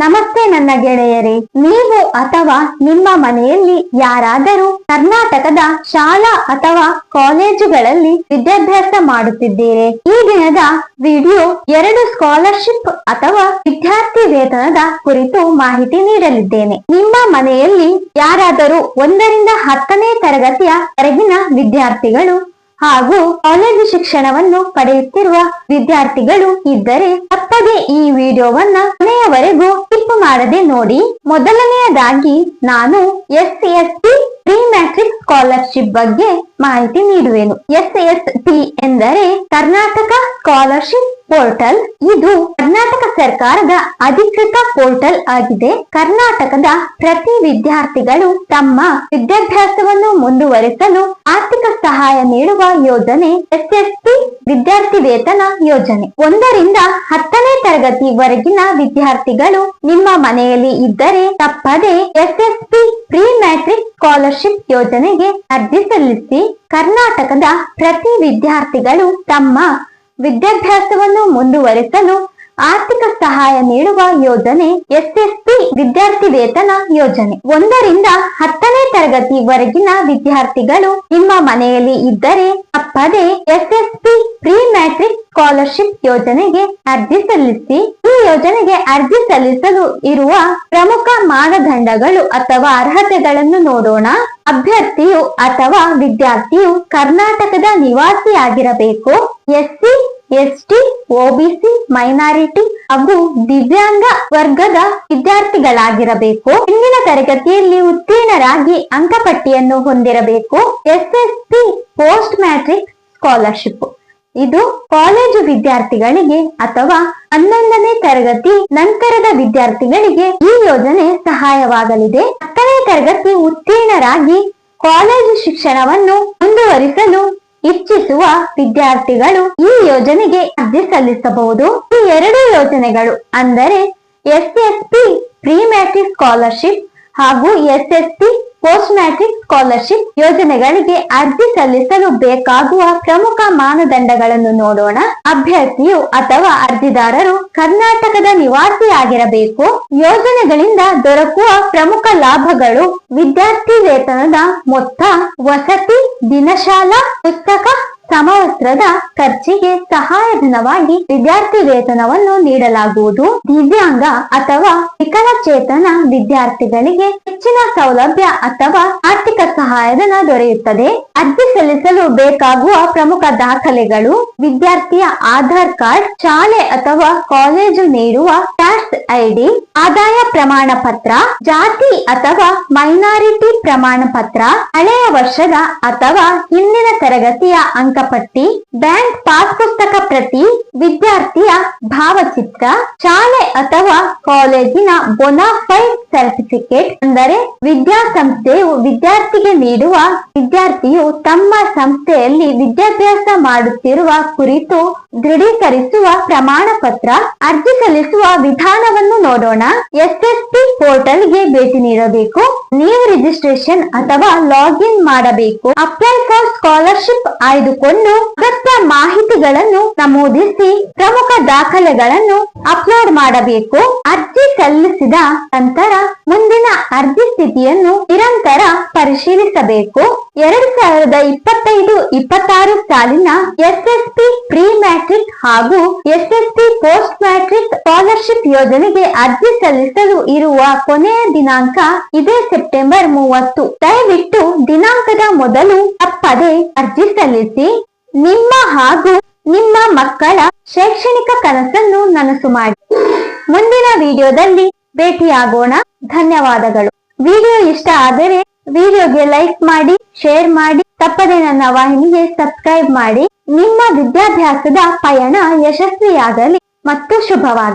ನಮಸ್ತೆ ನನ್ನ ಗೆಳೆಯರೇ, ನೀವು ಅಥವಾ ನಿಮ್ಮ ಮನೆಯಲ್ಲಿ ಯಾರಾದರೂ ಕರ್ನಾಟಕದ ಶಾಲಾ ಅಥವಾ ಕಾಲೇಜುಗಳಲ್ಲಿ ವಿದ್ಯಾಭ್ಯಾಸ ಮಾಡುತ್ತಿದ್ದೀರಿ. ಈ ದಿನದ ವಿಡಿಯೋ ಎರಡು ಸ್ಕಾಲರ್ಶಿಪ್ ಅಥವಾ ವಿದ್ಯಾರ್ಥಿ ವೇತನದ ಕುರಿತು ಮಾಹಿತಿ ನೀಡಲಿದ್ದೇನೆ. ನಿಮ್ಮ ಮನೆಯಲ್ಲಿ ಯಾರಾದರೂ ಒಂದರಿಂದ ಹತ್ತನೇ ತರಗತಿಯ ಕೆರಗಿನ ವಿದ್ಯಾರ್ಥಿಗಳು ಹಾಗೂ ಕಾಲೇಜು ಶಿಕ್ಷಣವನ್ನು ಪಡೆಯುತ್ತಿರುವ ವಿದ್ಯಾರ್ಥಿಗಳು ಇದ್ದರೆ ತಪ್ಪದೆ ಈ ವಿಡಿಯೋವನ್ನ ಕೊನೆಯವರೆಗೂ ಟಿಪ್ ಮಾಡದೆ ನೋಡಿ. ಮೊದಲನೆಯದಾಗಿ ನಾನು S S T pre matric scholarship ಬಗ್ಗೆ ಮಾಹಿತಿ ನೀಡುವೆನು. ಎಸ್ ಎಸ್ ಟಿ ಎಂದರೆ ಕರ್ನಾಟಕ ಸ್ಕಾಲರ್ಶಿಪ್ ಪೋರ್ಟಲ್ ಇದು ಕರ್ನಾಟಕ ಸರ್ಕಾರದ ಅಧಿಕೃತ ಪೋರ್ಟಲ್ ಆಗಿದೆ. ಕರ್ನಾಟಕದ ಪ್ರತಿ ವಿದ್ಯಾರ್ಥಿಗಳು ತಮ್ಮ ವಿದ್ಯಾಭ್ಯಾಸವನ್ನು ಮುಂದುವರಿಸಲು ಆರ್ಥಿಕ ಸಹಾಯ ನೀಡುವ ಯೋಜನೆ ಎಸ್ ಎಸ್ ಟಿ ವಿದ್ಯಾರ್ಥಿ ವೇತನ ಯೋಜನೆ. ಒಂದರಿಂದ ಹತ್ತನೇ ತರಗತಿವರೆಗಿನ ವಿದ್ಯಾರ್ಥಿಗಳು ನಿಮ್ಮ ಮನೆಯಲ್ಲಿ ಇದ್ದರೆ ತಪ್ಪದೆ ಎಸ್ಎಸ್ಪಿ ಪ್ರೀ ಮ್ಯಾಟ್ರಿಕ್ ಸ್ಕಾಲರ್ಶಿಪ್ ಯೋಜನೆಗೆ ಅರ್ಜಿ ಸಲ್ಲಿಸಿ ಕರ್ನಾಟಕದ ಪ್ರತಿ ವಿದ್ಯಾರ್ಥಿಗಳು ತಮ್ಮ ವಿದ್ಯಾಭ್ಯಾಸವನ್ನು ಮುಂದುವರಿಸಲು ಆರ್ಥಿಕ ಸಹಾಯ ನೀಡುವ ಯೋಜನೆ ಎಸ್ಎಸ್ಪಿ ವಿದ್ಯಾರ್ಥಿ ವೇತನ ಯೋಜನೆ. ಒಂದರಿಂದ ಹತ್ತನೇ ತರಗತಿವರೆಗಿನ ವಿದ್ಯಾರ್ಥಿಗಳು ನಿಮ್ಮ ಮನೆಯಲ್ಲಿ ಇದ್ದರೆ ತಪ್ಪದೆ ಎಸ್ಎಸ್ಪಿ ಪ್ರೀ ಮ್ಯಾಟ್ರಿಕ್ ಸ್ಕಾಲರ್ಶಿಪ್ ಯೋಜನೆಗೆ ಅರ್ಜಿ ಸಲ್ಲಿಸಿ, ಈ ಯೋಜನೆಗೆ ಅರ್ಜಿ ಸಲ್ಲಿಸಲು ಇರುವ ಪ್ರಮುಖ ಮಾನದಂಡಗಳು ಅಥವಾ ಅರ್ಹತೆಗಳನ್ನು ನೋಡೋಣ. ಅಭ್ಯರ್ಥಿಯು ಅಥವಾ ವಿದ್ಯಾರ್ಥಿಯು ಕರ್ನಾಟಕದ ನಿವಾಸಿಯಾಗಿರಬೇಕು. ಎಸ್ಸಿ, ಎಸ್ಟಿ, ಒಬಿಸಿ, ಮೈನಾರಿಟಿ ಹಾಗೂ ದಿವ್ಯಾಂಗ ವರ್ಗದ ವಿದ್ಯಾರ್ಥಿಗಳಾಗಿರಬೇಕು. ಹಿಂದಿನ ತರಗತಿಯಲ್ಲಿ ಉತ್ತೀರ್ಣರಾಗಿ ಅಂಕಪಟ್ಟಿಯನ್ನು ಹೊಂದಿರಬೇಕು. SSP post matric scholarship. ಇದು ಕಾಲೇಜು ವಿದ್ಯಾರ್ಥಿಗಳಿಗೆ ಅಥವಾ ಹನ್ನೊಂದನೇ ತರಗತಿ ನಂತರದ ವಿದ್ಯಾರ್ಥಿಗಳಿಗೆ ಈ ಯೋಜನೆ ಸಹಾಯವಾಗಲಿದೆ. ಹತ್ತನೇ ತರಗತಿ ಉತ್ತೀರ್ಣರಾಗಿ ಕಾಲೇಜು ಶಿಕ್ಷಣವನ್ನು ಮುಂದುವರಿಸಲು ಇಚ್ಛಿಸುವ ವಿದ್ಯಾರ್ಥಿಗಳು ಈ ಯೋಜನೆಗೆ ಅರ್ಜಿ ಸಲ್ಲಿಸಬಹುದು. ಈ ಎರಡು ಯೋಜನೆಗಳು ಅಂದರೆ S SSP pre matric scholarship ಹಾಗೂ ಎಸ್ಎಸ್ಪಿ ಪೋಸ್ಟ್ ಮ್ಯಾಟ್ರಿಕ್ ಸ್ಕಾಲರ್ಶಿಪ್ ಯೋಜನೆಗಳಿಗೆ ಅರ್ಜಿ ಸಲ್ಲಿಸಲು ಬೇಕಾಗುವ ಪ್ರಮುಖ ಮಾನದಂಡಗಳನ್ನು ನೋಡೋಣ. ಅಭ್ಯರ್ಥಿಯು ಅಥವಾ ಅರ್ಜಿದಾರರು ಕರ್ನಾಟಕದ ನಿವಾಸಿಯಾಗಿರಬೇಕು. ಯೋಜನೆಗಳಿಂದ ದೊರಕುವ ಪ್ರಮುಖ ಲಾಭಗಳು ವಿದ್ಯಾರ್ಥಿ ವೇತನದ ಮೊತ್ತ, ವಸತಿ, ದಿನಶಾಲಾ, ಪುಸ್ತಕ ಸಮವಸ್ತ್ರದ ಖರ್ಚಿಗೆ ಸಹಾಯಧನವಾಗಿ ವಿದ್ಯಾರ್ಥಿ ವೇತನವನ್ನು ನೀಡಲಾಗುವುದು. ದಿವ್ಯಾಂಗ ಅಥವಾ ವಿಕಲಚೇತನ ವಿದ್ಯಾರ್ಥಿಗಳಿಗೆ ಹೆಚ್ಚಿನ ಸೌಲಭ್ಯ ಅಥವಾ ಆರ್ಥಿಕ ಸಹಾಯಧನ ದೊರೆಯುತ್ತದೆ. ಅರ್ಜಿ ಸಲ್ಲಿಸಲು ಬೇಕಾಗುವ ಪ್ರಮುಖ ದಾಖಲೆಗಳು ವಿದ್ಯಾರ್ಥಿಯ ಆಧಾರ್ ಕಾರ್ಡ್, ಶಾಲೆ ಅಥವಾ ಕಾಲೇಜು ನೀಡುವ ಐಡಿ, ಆದಾಯ ಪ್ರಮಾಣ ಪತ್ರ ಜಾತಿ ಅಥವಾ ಮೈನಾರಿಟಿ ಪ್ರಮಾಣ ಪತ್ರ ಹಳೆಯ ವರ್ಷದ ಅಥವಾ ಹಿಂದಿನ ತರಗತಿಯ ಅಂಕಪಟ್ಟಿ, ಬ್ಯಾಂಕ್ ಪಾಸ್ ಪುಸ್ತಕ ಪ್ರತಿ ವಿದ್ಯಾರ್ಥಿಯ ಭಾವಚಿತ್ರ, ಶಾಲೆ ಅಥವಾ ಕಾಲೇಜಿನ ಬೊನಾಫೈಡ್ ಸರ್ಟಿಫಿಕೇಟ್ ಅಂದರೆ ವಿದ್ಯಾಸಂಸ್ಥೆಯು ವಿದ್ಯಾರ್ಥಿಗೆ ನೀಡುವ ವಿದ್ಯಾರ್ಥಿಯು ತಮ್ಮ ಸಂಸ್ಥೆಯಲ್ಲಿ ವಿದ್ಯಾಭ್ಯಾಸ ಮಾಡುತ್ತಿರುವ ಕುರಿತು ದೃಢೀಕರಿಸುವ ಪ್ರಮಾಣ ಪತ್ರ ಅರ್ಜಿ ಸಲ್ಲಿಸುವ ವಿಧಾನವನ್ನು ನೋಡೋಣ. ಎಸ್ಎಸ್ಪಿ ಪೋರ್ಟಲ್ಗೆ ಭೇಟಿ ನೀಡಬೇಕು. ನೀವು ರಿಜಿಸ್ಟ್ರೇಷನ್ ಅಥವಾ ಲಾಗಿನ್ ಮಾಡಬೇಕು. ಅಪ್ಲೈ ಫಾರ್ ಸ್ಕಾಲರ್ಶಿಪ್ ಆಯ್ದುಕೊಂಡು ಅಗತ್ಯ ಮಾಹಿತಿಗಳನ್ನು ನಮೂದಿಸಿ ಪ್ರಮುಖ ದಾಖಲೆಗಳನ್ನು ಅಪ್ಲೋಡ್ ಮಾಡಬೇಕು. ಅರ್ಜಿ ಸಲ್ಲಿಸಿದ ನಂತರ ಮುಂದಿನ ಅರ್ಜಿ ಸ್ಥಿತಿಯನ್ನು ನಿರಂತರ ಪರಿಶೀಲಿಸಬೇಕು. ಎರಡ್ ಸಾವಿರದ ಇಪ್ಪತ್ತೈದು ಇಪ್ಪತ್ತಾರು ಸಾಲಿನ ಎಸ್ಎಸ್ಪಿ ಪ್ರೀ ಹಾಗೂ ಎಸ್ಎಸ್ಸಿ ಪೋಸ್ಟ್ ಮ್ಯಾಟ್ರಿಕ್ ಸ್ಕಾಲರ್ಶಿಪ್ ಯೋಜನೆಗೆ ಅರ್ಜಿ ಸಲ್ಲಿಸಲು ಇರುವ ಕೊನೆಯ ದಿನಾಂಕ ಇದೇ ಸೆಪ್ಟೆಂಬರ್ ಮೂವತ್ತು. ದಯವಿಟ್ಟು ದಿನಾಂಕದ ಮೊದಲು ತಪ್ಪದೆ ಅರ್ಜಿ ಸಲ್ಲಿಸಿ. ನಿಮ್ಮ ಹಾಗೂ ನಿಮ್ಮ ಮಕ್ಕಳ ಶೈಕ್ಷಣಿಕ ಕನಸನ್ನು ನನಸು ಮಾಡಿ. ಮುಂದಿನ ವಿಡಿಯೋದಲ್ಲಿ ಭೇಟಿಯಾಗೋಣ. ಧನ್ಯವಾದಗಳು. ವಿಡಿಯೋ ಇಷ್ಟ ಆದರೆ ವಿಡಿಯೋಗೆ ಲೈಕ್ ಮಾಡಿ. ಶೇರ್ ಮಾಡಿ ತಪ್ಪದೆ ನನ್ನ ವಾಹಿನಿಗೆ ಸಬ್ಸ್ಕ್ರೈಬ್ ಮಾಡಿ ನಿಮ್ಮ ವಿದ್ಯಾಭ್ಯಾಸದ ಪಯಣ ಯಶಸ್ವಿಯಾಗಲಿ ಮತ್ತು ಶುಭವಾಗಲಿ.